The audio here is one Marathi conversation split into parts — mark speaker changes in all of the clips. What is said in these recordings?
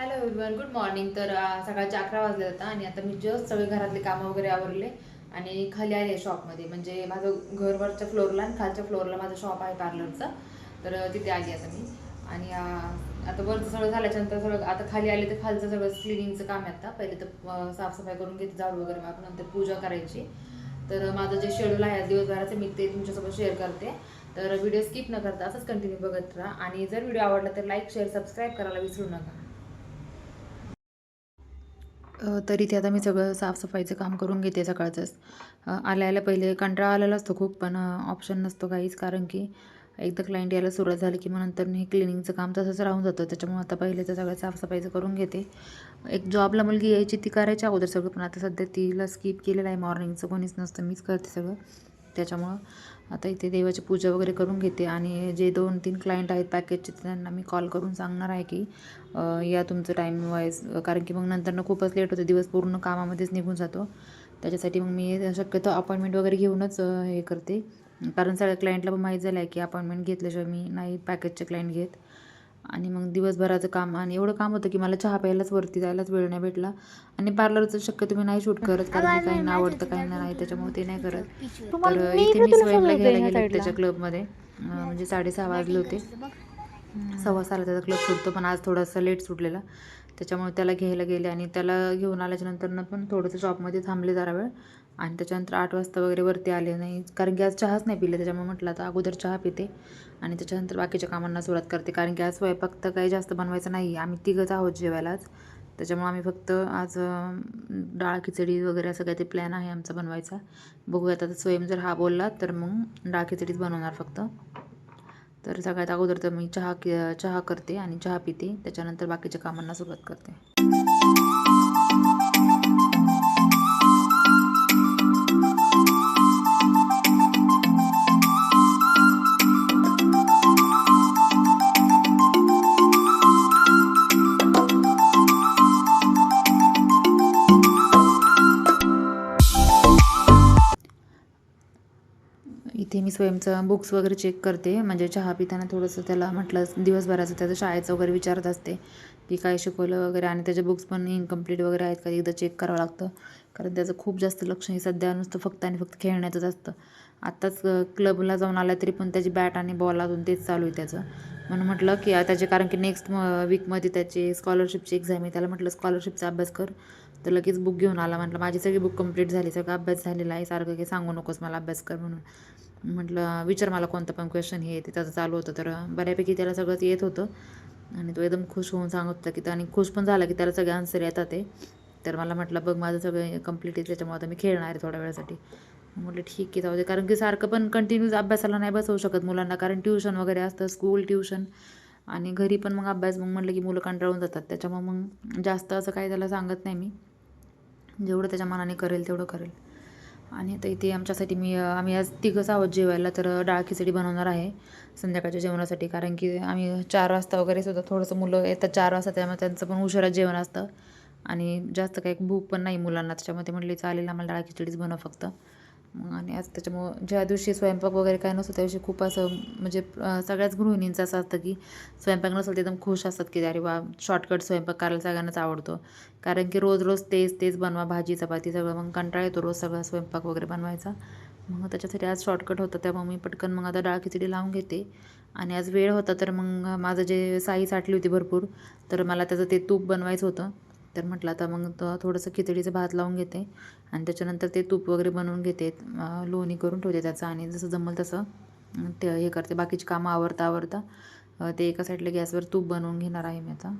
Speaker 1: हॅलो एव्हरीवन गुड मॉर्निंग तर सकाळच्या सकाळचे अकरा वाजले होता आणि आता मी जस्ट सगळे घरातले कामं वगैरे आवरले आणि खाली आले शॉपमध्ये म्हणजे माझं घरवरच्या फ्लोअरला आणि खालच्या फ्लोअरला माझं शॉप आहे पार्लरचं तर तिथे आली आता मी. आणि आता वरचं सगळं झाल्याच्यानंतर सगळं आता खाली आले तर खालचं सगळं क्लिनिंगचं काम आहे आता. पहिले तर साफसफाई करून घेते झाडू वगैरे मारून नंतर पूजा करायची. तर माझं जे शेड्यूल आहे दिवसभराचं मी ते तुमच्यासोबत शेअर करते. तर व्हिडिओ स्किप न करता असंच कंटिन्यू बघत राहा. आणि जर व्हिडिओ आवडला तर लाईक शेअर सबस्क्राईब करायला विसरू नका. तरी ते आता मी सगळं साफसफाईचं काम करून घेते सकाळचंच. आल्याला पहिले कंटाळा आलेला असतो खूप पण ऑप्शन नसतो काहीच. कारण की एकदा क्लायंट यायला सुरुवात झाली की मग नंतर हे क्लिनिंगचं काम तसंच राहून जातं. त्याच्यामुळे आता पहिले तर सगळं साफसफाईचं करून घेते. एक जॉबला मुलगी यायची ती करायच्या अगोदर सगळं पण आता सध्या तिला स्किप केलेलं आहे मॉर्निंगचं कोणीच नसतं मीच करते सगळं. त्याच्यामुळं आता इथे देवाची पूजा वगैरे करून घेते आणि जे दोन तीन क्लायंट आहेत पॅकेजचे त्यांना मी कॉल करून सांगणार आहे की या तुमचं टाईम वाईज कारण की मग नंतर खूपच लेट होतं दिवस पूर्ण कामामध्येच निघून जातो. त्याच्यासाठी मग मी शक्यतो अपॉइंटमेंट वगैरे घेऊनच हे करते. कारण सगळ्या क्लायंटला पण माहीत झालं आहे की अपॉइंटमेंट घेतल्याशिवाय मी नाही पॅकेजचे क्लायंट घेत. आणि मग दिवसभराचं काम आणि एवढं काम होतं की मला चहा प्यायलाच वरती जायलाच वेळ नाही भेटला. आणि पार्लरचं शक्यतो मी नाही शूट करत कारण की काहींना आवडतं काहींना नाही त्याच्यामुळे ते नाही करत. तर इथे मी स्वयंला घ्यायला गेले त्याच्या क्लबमध्ये म्हणजे साडेसहा वाजले होते. सव्वा सहाला त्याचा क्लब सुटतो पण आज थोडासा लेट सुटलेला. त्याच्यामुळे त्याला घ्यायला गेले आणि त्याला घेऊन आल्याच्यानंतर पण थोडंसं शॉपमध्ये थांबले जरा वेळ. आणि त्याच्यानंतर आठ वाजता वगैरे वरती आले नाही. कारण की आज चहाच नाही पिले त्याच्यामुळे म्हटलं आता अगोदर चहा पिते आणि त्याच्यानंतर बाकीच्या कामांना सुरुवात करते. कारण की आज स्वयंपाक तर काही जास्त बनवायचं नाही. आम्ही तिघंच आहोत जेवायलाच. त्याच्यामुळे आम्ही फक्त आज डाळ खिचडी वगैरे असं काही ते प्लॅन आहे आमचा बनवायचा. बघूयात आता स्वयं जर हा बोलला तर मग डाळ खिचडीच बनवणार फक्त. तर सगळ्यात अगोदर तर मी चहा कि- चहा करते आणि चहा पिते. त्याच्यानंतर बाकीच्या कामांना सुरुवात करते. इथे मी स्वयंचं बुक्स वगैरे चेक करते. म्हणजे चहा पिताना थोडंसं त्याला म्हटलं दिवसभराचं त्याचं शाळेचं वगैरे विचारत असते की काय शिकवलं वगैरे. आणि त्याचे बुक्स पण इनकम्प्लीट वगैरे आहेत का एकदा चेक करावं लागतं. कारण त्याचं खूप जास्त लक्ष हे सध्या नुसतं फक्त आणि फक्त खेळण्याचंच असतं. आत्ताच क्लबला जाऊन आला तरी पण त्याची बॅट आणि बॉल अजून तेच चालू आहे त्याचं. म्हणून म्हटलं की त्याचे कारण की नेक्स्ट वीकमध्ये त्याची स्कॉलरशिपची एक्झाम आहे. त्याला म्हटलं स्कॉलरशिपचा अभ्यास कर. तर लगेच बुक घेऊन आला. म्हटलं माझी सगळी बुक कंप्लीट झाली. सगळा अभ्यास झालेला आहे. सारखं काही सांगू नकोस मला अभ्यास कर म्हणून. म्हटलं विचार मला कोणतं पण क्वेश्चन हे ते त्याचं चालू होतं. तर बऱ्यापैकी त्याला सगळंच येत होतं. आणि तो एकदम खुश होऊन सांगत होता की आणि खुश पण झाला की त्याला सगळे आन्सर येतात ते. तर मला म्हटलं बघ माझं सगळं कंप्लीट आहे त्याच्यामुळे आता मी खेळणार आहे थोड्या वेळासाठी. म्हटलं ठीक आहे जाऊ दे. कारण की सारखं पण कंटिन्यूज अभ्यासाला नाही बसवू शकत मुलांना. कारण ट्युशन वगैरे असतं स्कूल ट्युशन आणि घरी पण मग अभ्यास मग म्हटलं की मुलं कंटाळून जातात. त्याच्यामुळे मग जास्त असं काही त्याला सांगत नाही मी. जेवढं त्याच्या मनाने करेल तेवढं करेल. आणि आता इथे आमच्यासाठी मी आम्ही आज तिघंच आहोत जेवायला तर डाळ खिचडी बनवणार आहे संध्याकाळच्या जेवणासाठी. कारण की आम्ही चार वाजता वगैरे सुद्धा थोडंसं मुलं येतात चार वाजता त्यामुळे त्यांचं पण उशिरा जेवण असतं. आणि जास्त काही भूक पण नाही मुलांना त्याच्यामध्ये म्हटली चालेल आम्हाला डाळ खिचडीच बनव फक्त. आणि आज त्याच्यामुळं ज्या दिवशी स्वयंपाक वगैरे काय नसतो त्या दिवशी खूप असं म्हणजे सगळ्याच गृहिणींचं असं असतं की स्वयंपाक नसेल ते एकदम खुश असतात की अरे वा शॉर्टकट स्वयंपाक करायला सगळ्यांनाच आवडतो. कारण की रोज रोज तेच तेच बनवा भाजी चपाती सगळं. मग कंटाळा येतो रोज सगळा स्वयंपाक वगैरे बनवायचा. मग त्याच्यासाठी आज शॉर्टकट होतं त्यामुळे मी पटकन मग आता डाळ खिचडी लावून घेते. आणि आज वेळ होता तर मग माझं जे साई साठली होती भरपूर तर मला त्याचं ते तूप बनवायचं होतं. तर म्हटलं आता मग तो थोडंसं खिचडीचं भात लावून घेते आणि त्याच्यानंतर ते तूप वगैरे बनवून घेते लोणी करून ठेवते त्याचं आणि जसं जमल तसं ते हे करते. बाकीची कामं आवरता आवरता ते एका साईडला गॅसवर तूप बनवून घेणार आहे मी आता.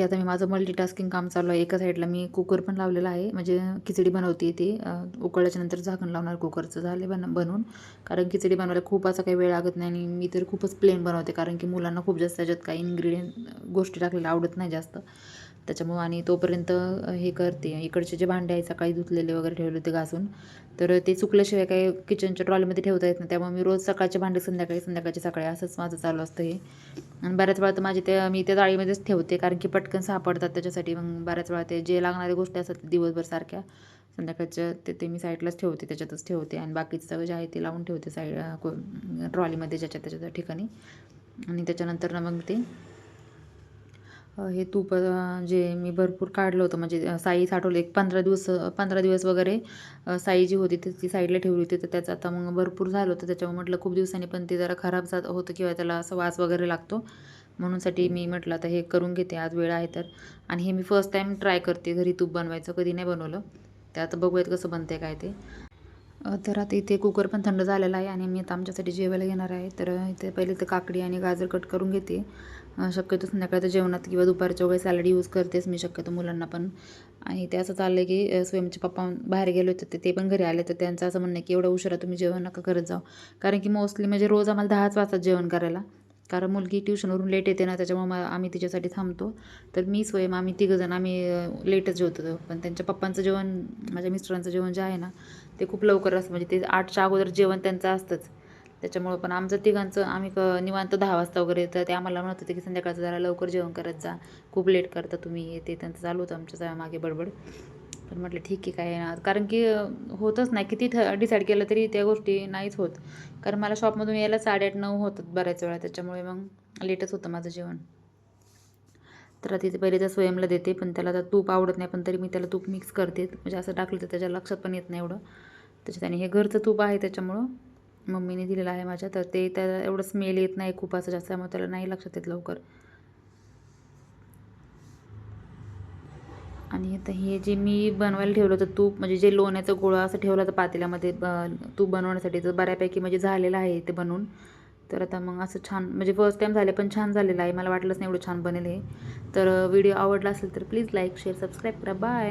Speaker 1: इथे आता मी माझं मल्टीटास्किंग काम चालू आहे. एका साईडला मी कुकर पण लावलेला आहे. म्हणजे खिचडी बनवते ती. उकळल्याच्या नंतर झाकण लावणार कुकरचं झाले बन बनवून. कारण खिचडी बनवायला खूप असा काही वेळ लागत नाही आणि मी तर खूपच प्लेन बनवते. कारण की मुलांना खूप जास्त त्याच्यात काही इन्ग्रेडियंट गोष्टी टाकलेल्या आवडत नाही जास्त. त्याच्यामुळं आणि तोपर्यंत हे करते. इकडचे जे भांडे आहे सकाळी धुतलेले वगैरे ठेवले होते घासून तर ते चुकल्याशिवाय काही किचनच्या ट्रॉलीमध्ये ठेवता येत नाही. त्यामुळे मी रोज सकाळचे भांडे संध्याकाळी संध्याकाळचे सकाळी असंच माझं चालू असतं हे. आणि बऱ्याच वेळा तर माझे ते मी त्या जाळीमध्येच ठेवते कारण की पटकन सापडतात त्याच्यासाठी. मग बऱ्याच वेळा ते जे लागणाऱ्या गोष्टी असतात दिवसभर सारख्या संध्याकाळच्या ते ते मी साईडलाच ठेवते त्याच्यातच ठेवते. आणि बाकीचं सगळं जे आहे ते लावून ठेवते साईड ट्रॉलीमध्ये ज्याच्या त्याच्या त्या ठिकाणी. आणि त्याच्यानंतर ना मग ते हे तूप जे मी भरपूर काढलं होतं. म्हणजे साई साठवलं. एक पंधरा दिवस पंधरा दिवस वगैरे साई जी होती ती साईडला ठेवली होती. तर त्याचं आता मग भरपूर झालं होतं. त्याच्यामुळे म्हटलं खूप दिवसांनी पण ते जरा खराब जात होतं किंवा त्याला असं वास वगैरे लागतो. म्हणूनसाठी मी म्हटलं आता हे करून घेते. आज वेळ आहे तर. आणि हे मी फर्स्ट टाईम ट्राय करते घरी तूप बनवायचं. कधी नाही बनवलं. ते आता बघूयात कसं बनते काय ते. तर आता इथे कुकर पण थंड झालेला आहे आणि मी आता आमच्यासाठी जेवायला घेणार आहे. तर इथे पहिले तर काकडी आणि गाजर कट करून घेते. शक्यतो संध्याकाळचं जेवणात किंवा दुपारच्या वगैरे सॅलड यूज करतेच मी शक्यतो मुलांना पण. आणि ते असं चाललं की स्वयंचे पप्पा बाहेर गेले होते ते पण घरी आले. तर त्यांचं असं म्हणणं आहे की एवढं उशिरा तुम्ही जेवण नका करत जाऊ. कारण की मोस्टली म्हणजे रोज आम्हाला दहाच वाजतात जेवण करायला. कारण मुलगी ट्युशनवरून लेट येते ना त्याच्यामुळे मग आम्ही तिच्यासाठी थांबतो. तर मी स्वयं आम्ही तिघंजण आम्ही लेटच जेवतो. पण त्यांच्या पप्पांचं जेवण माझ्या मिस्टरांचं जेवण जे आहे ना ते खूप लवकर असतं. म्हणजे ते आठच्या अगोदर जेवण त्यांचं असतंच. त्याच्यामुळं पण आमचं तिघांचं आम्ही क निवांत दहा वाजता वगैरे तर ते आम्हाला म्हणत होते की संध्याकाळचं जरा लवकर जेवण करत जा. खूप लेट करता तुम्ही ते त्यांचं चालू होतं आमच्या मागे बडबड. पण म्हटलं ठीक आहे काय ना कारण की होतच नाही. किती डिसाईड केलं तरी त्या गोष्टी नाहीच होत. कारण मला शॉपमधून यायला साडेआठ नऊ होतात बऱ्याच वेळा. त्याच्यामुळे मग लेटच होतं माझं जेवण. तर तिथे पहिले त्या स्वयंला देते पण त्याला तर तूप आवडत नाही. पण तरी मी त्याला तूप मिक्स करते. म्हणजे असं टाकलं तर त्याच्या लक्षात पण येत नाही एवढं. त्याच्यात आणि हे घरचं तूप आहे त्याच्यामुळं मम्मीने दिलेलं आहे माझ्या. तर ते त्याला एवढं स्मेल येत नाही खूप असं जास्त. त्यामुळे त्याला नाही लक्षात येत लवकर. आणि आता हे जे मी बनवायला ठेवलं होतं तूप म्हणजे जे लोण्याचं गोळा असं ठेवलं होतं पातेल्यामध्ये ब तूप बनवण्यासाठी तर बऱ्यापैकी म्हणजे झालेलं आहे ते बनवून. तर आता मग असं छान म्हणजे फर्स्ट टाईम झाले पण छान झालेलं आहे. मला वाटलंच नाही एवढं छान बनेल हे. तर व्हिडिओ आवडला असेल तर प्लीज लाईक शेअर सबस्क्राईब करा. बाय